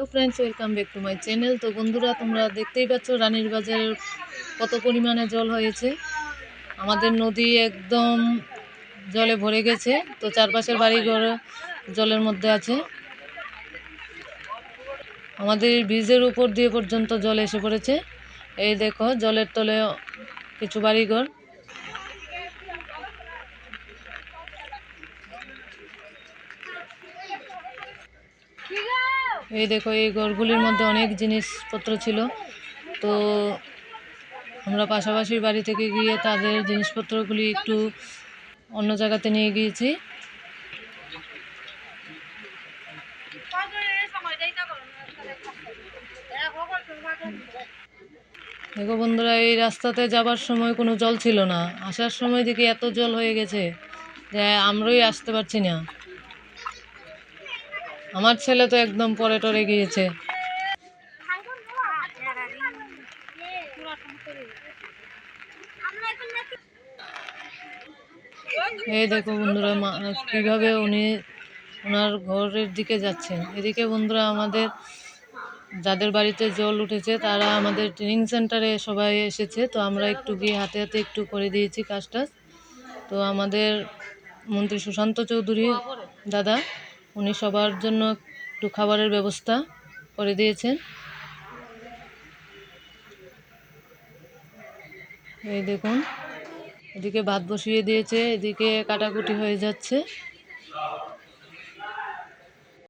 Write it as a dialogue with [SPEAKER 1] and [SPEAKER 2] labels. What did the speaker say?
[SPEAKER 1] Hello friends welcome back to my channel তো বন্ধুরা, তোমরা দেখতেই পাচ্ছ রানীর বাজারের কত পরিমাণে জল হয়েছে। আমাদের নদী একদম জলে ভরে গেছে। তো চারপাশের বাড়িঘর জলের মধ্যে আছে। আমাদের ব্রিজের উপর দিয়ে পর্যন্ত জল এসে পড়েছে। এই দেখো, জলের তলে কিছু বাড়িঘর। এই দেখো, এই ঘরগুলির মধ্যে অনেক জিনিসপত্র ছিল। তো আমরা পাশাপাশি বাড়ি থেকে গিয়ে তাদের জিনিসপত্রগুলি একটু অন্য জায়গাতে নিয়ে গিয়েছি। দেখো বন্ধুরা, এই রাস্তাতে যাবার সময় কোনো জল ছিল না। আসার সময় দেখি এত জল হয়ে গেছে যে আমরাই আসতে পারছি না। আমার ছেলে তো একদম পরে টরে গিয়েছে। এই দেখো বন্ধুরা কীভাবে উনি ওনার ঘরের দিকে যাচ্ছেন। এদিকে বন্ধুরা, আমাদের যাদের বাড়িতে জল উঠেছে, তারা আমাদের ট্রেনিং সেন্টারে সবাই এসেছে। তো আমরা একটু গিয়ে হাতে হাতে একটু করে দিয়েছি কাজটা। তো আমাদের মন্ত্রী সুশান্ত চৌধুরী দাদা উনি সবার জন্য একটু খাবারের ব্যবস্থা করে দিয়েছেন। এই দেখুন, এদিকে ভাত বসিয়ে দিয়েছে, এদিকে কাটাকুটি হয়ে যাচ্ছে।